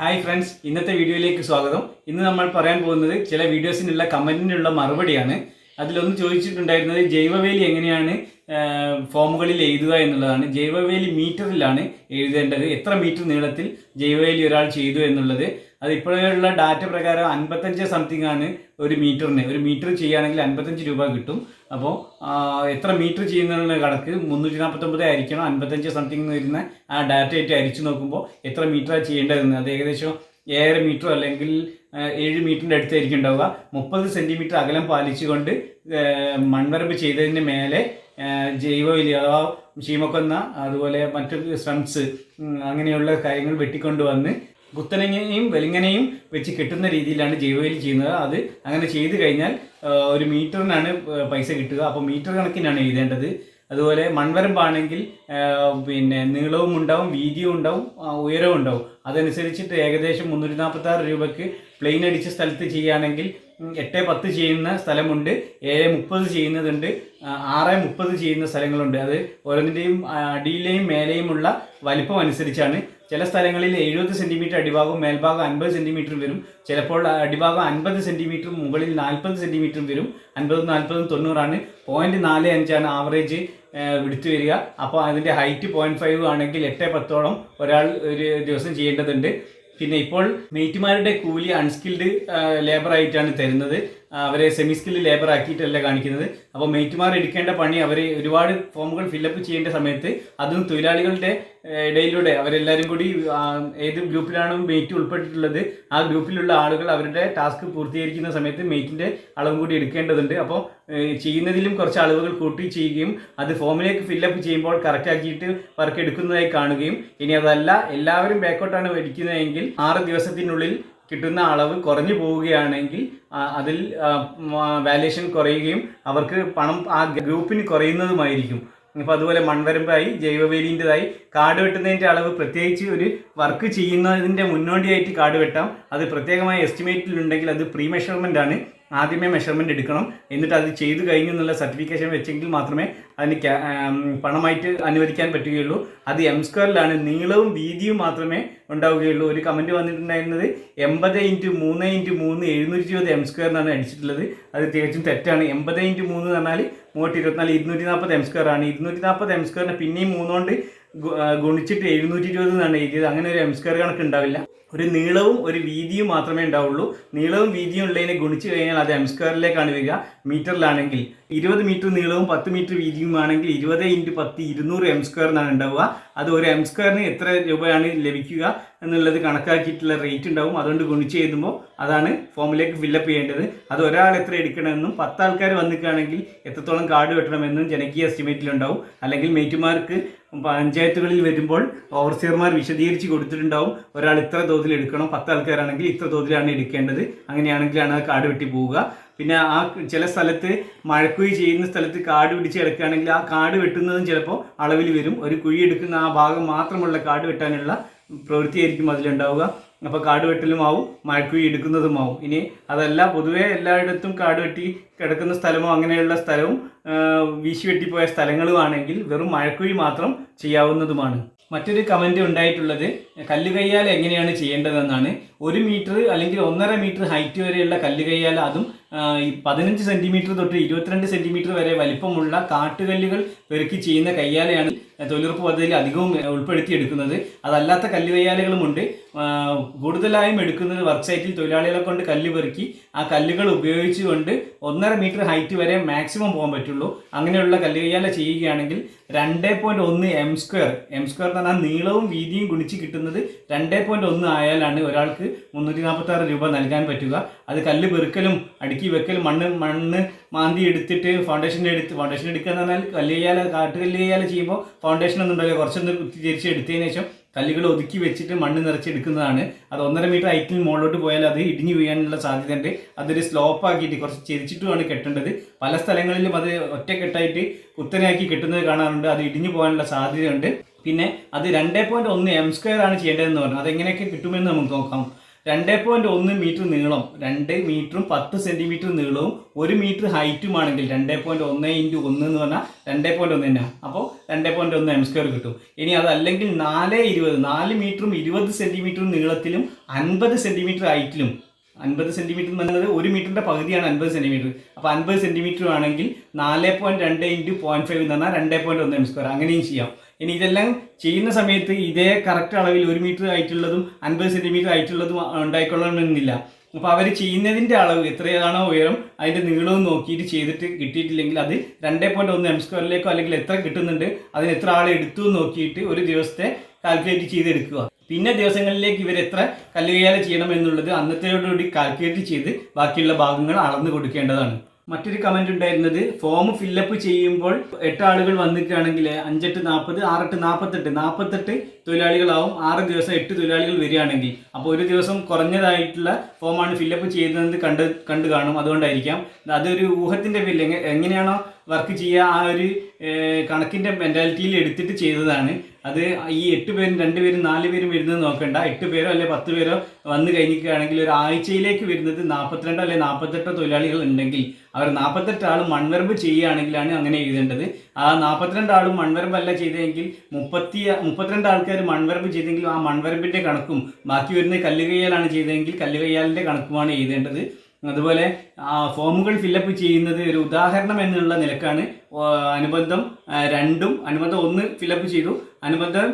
Hi friends ഇന്നത്തെ വീഡിയോയിലേക്ക് സ്വാഗതം. ഇന്ന് നമ്മൾ പറയാൻ പോകുന്നത് ചില വീഡിയോസിനുള്ള കമന്റിനുള്ള മറുപടിയാണ്. അതിലൊന്ന് ചോദിച്ചിട്ടുണ്ടായിരുന്നത് ജൈവവേലി എങ്ങനെയാണ് ഫോമുകളിൽ എഴുതുക എന്നുള്ളതാണ്. ജൈവവേലി മീറ്ററിലാണ് എഴുതേണ്ടത്. എത്ര മീറ്റർ നീളത്തിൽ ജൈവവേലി ഒരാൾ ചെയ്തു എന്നുള്ളത്. അത് ഇപ്പോഴുള്ള ഡാറ്റ പ്രകാരം അൻപത്തഞ്ച് സംതിങ് ആണ് ഒരു മീറ്ററിന്. ഒരു മീറ്റർ ചെയ്യുകയാണെങ്കിൽ അൻപത്തഞ്ച് രൂപ കിട്ടും. അപ്പോൾ എത്ര മീറ്റർ ചെയ്യുന്നതിനുള്ള കണക്ക് മുന്നൂറ്റി നാൽപ്പത്തൊമ്പത് ആയിരിക്കണം. അൻപത്തഞ്ച് സംതിങ് എന്ന് വരുന്ന ആ ഡാറ്റ ആയിട്ട് അരിച്ചു നോക്കുമ്പോൾ എത്ര മീറ്ററാണ് ചെയ്യേണ്ടതെന്ന്. അത് ഏകദേശം ഏഴര മീറ്റർ അല്ലെങ്കിൽ ഏഴ് മീറ്ററിന്റെ അടുത്തായിരിക്കും ഉണ്ടാവുക. മുപ്പത് സെന്റിമീറ്റർ അകലം പാലിച്ചുകൊണ്ട് മൺവരമ്പ് ചെയ്തതിന് മേലെ ജൈവവലി അഥവാ ചീമക്കൊന്ന അതുപോലെ മറ്റു സ്ട്രംസ് അങ്ങനെയുള്ള കാര്യങ്ങൾ വെട്ടിക്കൊണ്ട് വന്ന് കുത്തനങ്ങനെയും വെലിങ്ങനെയും വെച്ച് കെട്ടുന്ന രീതിയിലാണ് ജൈവവേലി ചെയ്യുന്നത്. അത് അങ്ങനെ ചെയ്തു കഴിഞ്ഞാൽ ഒരു മീറ്ററിനാണ് പൈസ കിട്ടുക. അപ്പോൾ മീറ്റർ കണക്കിനാണ് എഴുതേണ്ടത്. അതുപോലെ മൺവരമ്പാണെങ്കിൽ പിന്നെ നീളവും ഉണ്ടാവും വീതിയും ഉണ്ടാവും ഉയരവും ഉണ്ടാവും. അതനുസരിച്ചിട്ട് ഏകദേശം മുന്നൂറ്റി നാൽപ്പത്തി ആറ് രൂപയ്ക്ക് പ്ലെയിൻ അടിച്ച സ്ഥലത്ത് ചെയ്യുകയാണെങ്കിൽ എട്ട് പത്ത് ചെയ്യുന്ന സ്ഥലമുണ്ട് ഏഴ് മുപ്പത് ചെയ്യുന്നതുണ്ട് ആറ് മുപ്പത് ചെയ്യുന്ന സ്ഥലങ്ങളുണ്ട്. അത് ഓരോന്നിന്റെയും അടിയിലെയും മേലെയുമുള്ള വലിപ്പം അനുസരിച്ചാണ്. ചില സ്ഥലങ്ങളിൽ എഴുപത് സെന്റിമീറ്റർ അടിഭാഗവും മേൽഭാഗം അൻപത് സെന്റിമീറ്റർ വരും. ചിലപ്പോൾ അടിഭാഗം അൻപത് സെന്റിമീറ്ററും മുകളിൽ നാൽപ്പത് സെന്റിമീറ്ററും വരും. അൻപതും നാൽപ്പതും തൊണ്ണൂറാണ്. പോയിന്റ് നാല് അഞ്ചാണ് ആവറേജ് വിടുത്തു വരിക. അപ്പോൾ അതിന്റെ ഹൈറ്റ് പോയിന്റ് ഫൈവ് ആണെങ്കിൽ എട്ട് പത്തോളം ഒരാൾ ഒരു ദിവസം ചെയ്യേണ്ടതുണ്ട്. പിന്നെ ഇപ്പോൾ മെയ്റ്റുമാരുടെ കൂലി അൺസ്കിൽഡ് ലേബർ ആയിട്ടാണ് തരുന്നത്. അവരെ സെമി സ്കില്ല് ലേബർ ആക്കിയിട്ടല്ല കാണിക്കുന്നത്. അപ്പോൾ മെയ്റ്റുമാർ എടുക്കേണ്ട പണി അവർ ഒരുപാട് ഫോമുകൾ ഫില്ലപ്പ് ചെയ്യേണ്ട സമയത്ത് അതും തൊഴിലാളികളുടെ ഇടയിലൂടെ അവരെല്ലാവരും കൂടി ഏത് ഗ്രൂപ്പിലാണ് മെയ്റ്റ് ഉൾപ്പെട്ടിട്ടുള്ളത് ആ ഗ്രൂപ്പിലുള്ള ആളുകൾ അവരുടെ ടാസ്ക് പൂർത്തീകരിക്കുന്ന സമയത്ത് മെയ്റ്റിന്റെ അളവും കൂടി എടുക്കേണ്ടതുണ്ട്. അപ്പോൾ ചെയ്യുന്നതിലും കുറച്ച് അളവുകൾ കൂട്ടി ചെയ്യുകയും അത് ഫോമിലേക്ക് ഫില്ലപ്പ് ചെയ്യുമ്പോൾ കറക്റ്റാക്കിയിട്ട് വർക്ക് എടുക്കുന്നതായി കാണുകയും ഇനി അതല്ല എല്ലാവരും ബാക്കൗട്ടാണ് മേടിക്കുന്നതെങ്കിൽ ആറ് ദിവസത്തിനുള്ളിൽ കിട്ടുന്ന അളവ് കുറഞ്ഞു പോവുകയാണെങ്കിൽ അതിൽ വാല്യേഷൻ കുറയുകയും അവർക്ക് പണം ആ ഗ്രൂപ്പിന് കുറയുന്നതുമായിരിക്കും. അപ്പോൾ അതുപോലെ മൺവരമ്പായി ജൈവവേലിന്റെതായി കാട് വെട്ടുന്നതിന്റെ അളവ് പ്രത്യേകിച്ച് ഒരു വർക്ക് ചെയ്യുന്നതിന്റെ മുന്നോടിയായിട്ട് കാട് വെട്ടാം. അത് പ്രത്യേകമായ എസ്റ്റിമേറ്റിലുണ്ടെങ്കിൽ അത് പ്രീ മെഷർമെന്റ് ആണ്. ആദ്യമേ മെഷർമെന്റ് എടുക്കണം. എന്നിട്ട് അത് ചെയ്തു കഴിഞ്ഞു എന്നുള്ള സർട്ടിഫിക്കേഷൻ വെച്ചെങ്കിൽ മാത്രമേ അതിന് പണമായിട്ട് അനുവദിക്കാൻ പറ്റുകയുള്ളൂ. അത് എം സ്ക്വയറിലാണ് നീളവും വീതിയും മാത്രമേ ഉണ്ടാവുകയുള്ളൂ. ഒരു കമന്റ് വന്നിട്ടുണ്ടായിരുന്നത് എൺപത് ഇന്റു മൂന്ന് ഇന്റു മൂന്ന് എഴുന്നൂറ്റി ഇരുപത് എം സ്ക്വയറിനാണ് അടിച്ചിട്ടുള്ളത്. അത് തികച്ചും തെറ്റാണ്. എൺപത് ഇന്റു മൂന്ന് എന്ന് പറഞ്ഞാൽ മൂവായിരത്തി ഇരുപത്തിനാല് ഇരുന്നൂറ്റി നാൽപ്പത് എം സ്ക്വയർ ആണ്. ഇരുന്നൂറ്റി നാൽപ്പത് എം സ്ക്വയറിന് പിന്നെയും മൂന്നുകൊണ്ട് ഗുണിച്ചിട്ട് എഴുന്നൂറ്റി ഇരുപത് എന്നാണ് എഴുതിയത്. അങ്ങനെ ഒരു എം സ്ക്വയർ കണക്ക് ഉണ്ടാവില്ല. ഒരു നീളവും ഒരു വീതിയും മാത്രമേ ഉണ്ടാവുള്ളൂ. നീളവും വീതിയും ഉള്ളതിനെ ഗുണിച്ച് കഴിഞ്ഞാൽ അത് എം സ്ക്വയറിലേക്കാണ് വരിക. മീറ്ററിലാണെങ്കിൽ ഇരുപത് മീറ്റർ നീളവും പത്ത് മീറ്റർ വീതിയും ആണെങ്കിൽ ഇരുപത് ഇന്റു പത്ത് ഇരുന്നൂറ് എം സ്ക്വയർ എന്നാണ് ഉണ്ടാവുക. അത് ഒരു എം സ്ക്വയറിന് എത്ര രൂപയാണ് ലഭിക്കുക എന്നുള്ളത് കണക്കാക്കിയിട്ടുള്ള റേറ്റ് ഉണ്ടാവും. അതുകൊണ്ട് ഗുണിച്ച് എഴുതുമ്പോൾ അതാണ് ഫോമിലേക്ക് ഫില്ലപ്പ് ചെയ്യേണ്ടത്. അത് ഒരാൾ എത്ര എടുക്കണമെന്നും പത്ത് ആൾക്കാർ വന്നിക്കുകയാണെങ്കിൽ എത്രത്തോളം കാർഡ് വെട്ടണമെന്നും ജനകീയ എസ്റ്റിമേറ്റിലുണ്ടാവും അല്ലെങ്കിൽ മേറ്റുമാർക്ക് പഞ്ചായത്തുകളിൽ വരുമ്പോൾ ഓവർസിയർമാർ വിശദീകരിച്ച് കൊടുത്തിട്ടുണ്ടാവും. ഒരാൾ ഇത്ര തോതിൽ എടുക്കണം. പത്ത് ആൾക്കാരാണെങ്കിൽ ഇത്ര തോതിലാണ് എടുക്കേണ്ടത്. അങ്ങനെയാണെങ്കിലാണ് ആ കാട് വെട്ടി പോവുക. പിന്നെ ആ ചില സ്ഥലത്ത് മഴക്കുഴി ചെയ്യുന്ന സ്ഥലത്ത് കാട് പിടിച്ച് കിടക്കുകയാണെങ്കിൽ ആ കാട് വെട്ടുന്നതും ചിലപ്പോൾ അളവിൽ വരും. ഒരു കുഴി എടുക്കുന്ന ആ ഭാഗം മാത്രമുള്ള കാട് വെട്ടാനുള്ള പ്രവൃത്തിയായിരിക്കും അതിലുണ്ടാവുക. അപ്പോൾ കാട് വെട്ടലുമാവും മഴക്കുഴി എടുക്കുന്നതുമാവും ഇനി അതല്ല പൊതുവേ എല്ലായിടത്തും കാട് വെട്ടി കിടക്കുന്ന സ്ഥലമോ അങ്ങനെയുള്ള സ്ഥലവും വീശി വെട്ടിപ്പോയ സ്ഥലങ്ങളുമാണെങ്കിൽ വെറും മഴക്കുഴി മാത്രം ചെയ്യാവുന്നതുമാണ്. മറ്റൊരു കമന്റ് ഉണ്ടായിട്ടുള്ളത് കല്ലുകയ്യാൽ എങ്ങനെയാണ് ചെയ്യേണ്ടതെന്നാണ്. ഒരു മീറ്റർ അല്ലെങ്കിൽ ഒന്നര മീറ്റർ ഹൈറ്റ് വരെയുള്ള കല്ലുകയ്യാൽ അതും ഈ പതിനഞ്ച് സെന്റിമീറ്റർ തൊട്ട് ഇരുപത്തിരണ്ട് സെന്റിമീറ്റർ വരെ വലിപ്പമുള്ള കാട്ടുകല്ലുകൾ പെറുക്കി ചെയ്യുന്ന കയ്യാലയാണ് തൊഴിലുറപ്പ് പദ്ധതിയിൽ അധികവും ഉൾപ്പെടുത്തിയെടുക്കുന്നത്. അതല്ലാത്ത കല്ല് കയ്യാലകളുമുണ്ട് ആ, കൂടുതലായും എടുക്കുന്നത് വർക്ക് സൈറ്റിൽ തൊഴിലാളികളെ കൊണ്ട് കല്ല് പെറുക്കി ആ കല്ലുകൾ ഉപയോഗിച്ചുകൊണ്ട് ഒന്നര മീറ്റർ ഹൈറ്റ് വരെ മാക്സിമം പോകാൻ പറ്റുള്ളൂ. അങ്ങനെയുള്ള കല്ല് കയ്യാല ചെയ്യുകയാണെങ്കിൽ രണ്ട് പോയിന്റ് ഒന്ന് എം സ്ക്വയർ എം സ്ക്വയർ എന്ന് പറഞ്ഞാൽ നീളവും വീതിയും ഗുണിച്ച് കിട്ടുന്നത് രണ്ട് പോയിന്റ് ഒന്ന് ആയാലാണ് ഒരാൾക്ക് മുന്നൂറ്റി നാൽപ്പത്തി ആറ് രൂപ നൽകാൻ പറ്റുക. അത് കല്ല് പെറുക്കലും അടുക്കി വെക്കൽ മണ്ണ് മണ്ണ് മാന്തി എടുത്തിട്ട് ഫൗണ്ടേഷൻ എടുത്ത് ഫൗണ്ടേഷൻ എടുക്കുക എന്ന് പറഞ്ഞാൽ കല്ല് കാട്ട് കാട്ടുകല്ല് കയ്യാല ചെയ്യുമ്പോൾ ഫൗണ്ടേഷൻ ഒന്നും ഉണ്ടാവില്ല. കുറച്ചൊന്ന് തിരിച്ച് എടുത്തതിന് ശേഷം കല്ലുകൾ ഒതുക്കി വെച്ചിട്ട് മണ്ണ് നിറച്ചെടുക്കുന്നതാണ് അത് ഒന്നര മീറ്റർ ഹൈറ്റിൽ മുകളിലോട്ട് പോയാൽ അത് ഇടിഞ്ഞു വീഴാനുള്ള സാധ്യതയുണ്ട്. അതൊരു സ്ലോപ്പ് ആക്കിയിട്ട് കുറച്ച് ചെരിച്ചിട്ടുമാണ് കെട്ടേണ്ടത്. പല സ്ഥലങ്ങളിലും അത് ഒറ്റക്കെട്ടായിട്ട് കുത്തനെയാക്കി കെട്ടുന്നത് കാണാറുണ്ട്. അത് ഇടിഞ്ഞു പോകാനുള്ള സാധ്യതയുണ്ട്. പിന്നെ അത് രണ്ടേ പോയിന്റ് ഒന്ന് എം സ്ക്വയർ ആണ് ചെയ്യേണ്ടതെന്ന് പറഞ്ഞു. അതെങ്ങനെയൊക്കെ കിട്ടുമെന്ന് നമുക്ക് നോക്കാം. രണ്ടേ പോയിന്റ് ഒന്ന് മീറ്റർ നീളം രണ്ട് മീറ്ററും പത്ത് സെന്റിമീറ്റർ നീളവും ഒരു മീറ്റർ ഹൈറ്റുമാണെങ്കിൽ രണ്ട് പോയിന്റ് ഒന്ന് ഇന്റു ഒന്ന് എന്ന് പറഞ്ഞാൽ രണ്ട് പോയിന്റ് ഒന്ന് തന്നെ. അപ്പോൾ രണ്ട് പോയിന്റ് ഒന്ന് എം സ്ക്വയർ കിട്ടും. ഇനി അതല്ലെങ്കിൽ നാല് ഇരുപത് നാല് മീറ്ററും ഇരുപത് സെന്റിമീറ്ററും നീളത്തിലും അൻപത് സെന്റിമീറ്റർ ഹൈറ്റിലും അൻപത് സെന്റിമീറ്റർ എന്ന് പറയുന്നത് ഒരു മീറ്ററിന്റെ പകുതിയാണ് അൻപത് സെന്റിമീറ്റർ അപ്പോൾ അൻപത് സെന്റിമീറ്റർ ആണെങ്കിൽ നാല് പോയിന്റ് രണ്ട് ഇന്റു പോയിന്റ് ഫൈവ് എന്ന് പറഞ്ഞാൽ രണ്ട് പോയിന്റ് ഒന്ന് എം സ്ക്വയർ അങ്ങനെയും ചെയ്യാം. ഇനി ഇതെല്ലാം ചെയ്യുന്ന സമയത്ത് ഇതേ കറക്റ്റ് അളവിൽ ഒരു മീറ്റർ ആയിട്ടുള്ളതും അൻപത് സെന്റിമീറ്റർ ആയിട്ടുള്ളതും ഉണ്ടായിക്കൊള്ളണമെന്നില്ല. അപ്പോൾ അവർ ചെയ്യുന്നതിന്റെ അളവ് എത്രയാണോ ഉയരം അതിന്റെ നീളവും നോക്കിയിട്ട് ചെയ്തിട്ട് കിട്ടിയിട്ടില്ലെങ്കിൽ അത് രണ്ടേ പോയിന്റ് ഒന്ന് എം സ്ക്വയറിലേക്കോ അല്ലെങ്കിൽ എത്ര കിട്ടുന്നുണ്ട് അതിന് എത്ര ആൾ എടുത്തു നോക്കിയിട്ട് ഒരു ദിവസത്തെ കാൽക്കുലേറ്റ് ചെയ്തെടുക്കുക. പിന്നെ ദിവസങ്ങളിലേക്ക് ഇവർ എത്ര കല്ലുകയാല ചെയ്യണം എന്നുള്ളത് കൂടി കാൽക്കുലേറ്റ് ചെയ്ത് ബാക്കിയുള്ള ഭാഗങ്ങൾ അളന്നു കൊടുക്കേണ്ടതാണ്. മറ്റൊരു കമന്റ് ഉണ്ടായിരുന്നത് ഫോം ഫില്ലപ്പ് ചെയ്യുമ്പോൾ എട്ട് ആളുകൾ വന്നിട്ടാണെങ്കിൽ അഞ്ചെട്ട് നാൽപ്പത് ആറെട്ട് നാൽപ്പത്തെട്ട് നാൽപ്പത്തെട്ട് തൊഴിലാളികളാവും. ആറ് ദിവസം എട്ട് തൊഴിലാളികൾ വരികയാണെങ്കിൽ. അപ്പോൾ ഒരു ദിവസം കുറഞ്ഞതായിട്ടുള്ള ഫോമാണ് ഫില്ലപ്പ് ചെയ്യുന്നത് കണ്ട് കണ്ടു കാണും. അതുകൊണ്ടായിരിക്കാം. അതൊരു ഊഹത്തിന്റെ പേരിൽ എങ്ങനെയാണോ വർക്ക് ചെയ്യുക ആ ഒരു കണക്കിന്റെ മെന്റാലിറ്റിയിൽ എടുത്തിട്ട് ചെയ്തതാണ്. അത് ഈ എട്ട് പേരും രണ്ട് പേരും നാല് പേരും വരുന്നത് നോക്കണ്ട. എട്ട് പേരോ അല്ലെ പത്ത് പേരോ വന്നു കഴിഞ്ഞിരിക്കുകയാണെങ്കിൽ ഒരു ആഴ്ചയിലേക്ക് വരുന്നത് നാൽപ്പത്തിരണ്ടോ അല്ലെ നാൽപ്പത്തെട്ടോ തൊഴിലാളികൾ ഉണ്ടെങ്കിൽ അവർ നാൽപ്പത്തെട്ട് ആളും മൺവരമ്പ് ചെയ്യുകയാണെങ്കിലാണ് അങ്ങനെ എഴുതേണ്ടത്. ആ നാൽപ്പത്തിരണ്ട് ആളും മൺവരമ്പല്ല ചെയ്തതെങ്കിൽ മുപ്പത്തി മുപ്പത്തിരണ്ട് ആൾക്കാർ മൺവരമ്പ് ചെയ്തെങ്കിൽ ആ മൺവരമ്പിന്റെ കണക്കും ബാക്കി വരുന്ന കല്ലുകയ്യാലാണ് ചെയ്തതെങ്കിൽ കല്ലുകയ്യാലിന്റെ കണക്കുമാണ് എഴുതേണ്ടത്. അതുപോലെ ഫോമുകൾ ഫില്ലപ്പ് ചെയ്യുന്നത് ഒരു ഉദാഹരണം എന്നുള്ള നിലക്കാണ്. അനുബന്ധം രണ്ടും അനുബന്ധം ഒന്ന് ഫില്ലപ്പ് ചെയ്തു. അനുബന്ധം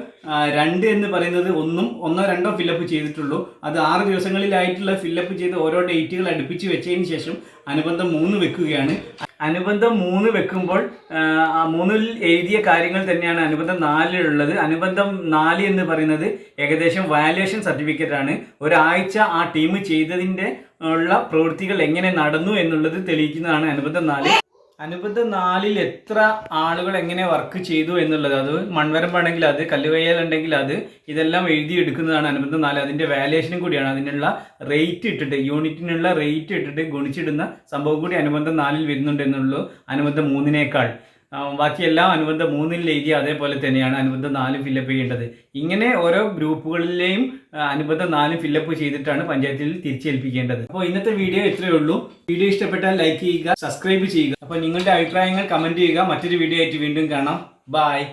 രണ്ട് എന്ന് പറയുന്നത് ഒന്നും ഒന്നോ രണ്ടോ ഫില്ലപ്പ് ചെയ്തിട്ടുള്ളൂ. അത് ആറ് ദിവസങ്ങളിലായിട്ടുള്ള ഫില്ലപ്പ് ചെയ്ത് ഓരോ ഡേറ്റുകൾ അടുപ്പിച്ച് വെച്ചതിന് ശേഷം അനുബന്ധം മൂന്ന് വെക്കുകയാണ്. അനുബന്ധം മൂന്ന് വെക്കുമ്പോൾ ആ, മൂന്നിൽ എഴുതിയ കാര്യങ്ങൾ തന്നെയാണ് അനുബന്ധം നാലിലുള്ളത്. അനുബന്ധം നാല് എന്ന് പറയുന്നത് ഏകദേശം വാല്യുവേഷൻ സർട്ടിഫിക്കറ്റ് ആണ്. ഒരാഴ്ച ആ ടീം ചെയ്തതിന്റെ ഉള്ള പ്രവൃത്തികൾ എങ്ങനെ നടന്നു എന്നുള്ളത് തെളിയിക്കുന്നതാണ് അനുബന്ധം നാല്. അനുബന്ധം നാലിൽ എത്ര ആളുകൾ എങ്ങനെ വർക്ക് ചെയ്തു എന്നുള്ളത്? അത് മൺവരമ്പാണെങ്കിൽ അത് കല്ലുകയ്യാലുണ്ടെങ്കിൽ അത് ഇതെല്ലാം എഴുതിയെടുക്കുന്നതാണ് അനുബന്ധം നാല്. അതിന്റെ വാല്യുവേഷനും കൂടിയാണ്. അതിനുള്ള റേറ്റ് ഇട്ടിട്ട് യൂണിറ്റിനുള്ള റേറ്റ് ഇട്ടിട്ട് ഗുണിച്ചിടുന്ന സംഭവം കൂടി അനുബന്ധം നാലിൽ വരുന്നുണ്ട് എന്നുള്ളൂ. അനുബന്ധം മൂന്നിനേക്കാൾ. ബാക്കിയെല്ലാം അനുബന്ധ മൂന്നിൽ എഴുതിയ അതേപോലെ തന്നെയാണ് അനുബന്ധ നാല് ഫില്ലപ്പ് ചെയ്യേണ്ടത്. ഇങ്ങനെ ഓരോ ഗ്രൂപ്പുകളിലെയും അനുബന്ധം നാലും ഫില്ലപ്പ് ചെയ്തിട്ടാണ് പഞ്ചായത്തിൽ തിരിച്ചേൽപ്പിക്കേണ്ടത്. അപ്പോൾ ഇന്നത്തെ വീഡിയോ ഇത്രയേ ഉള്ളൂ. വീഡിയോ ഇഷ്ടപ്പെട്ടാൽ ലൈക്ക് ചെയ്യുക സബ്സ്ക്രൈബ് ചെയ്യുക. അപ്പോൾ നിങ്ങളുടെ അഭിപ്രായങ്ങൾ കമന്റ് ചെയ്യുക. മറ്റൊരു വീഡിയോ ആയിട്ട് വീണ്ടും കാണാം. ബായ്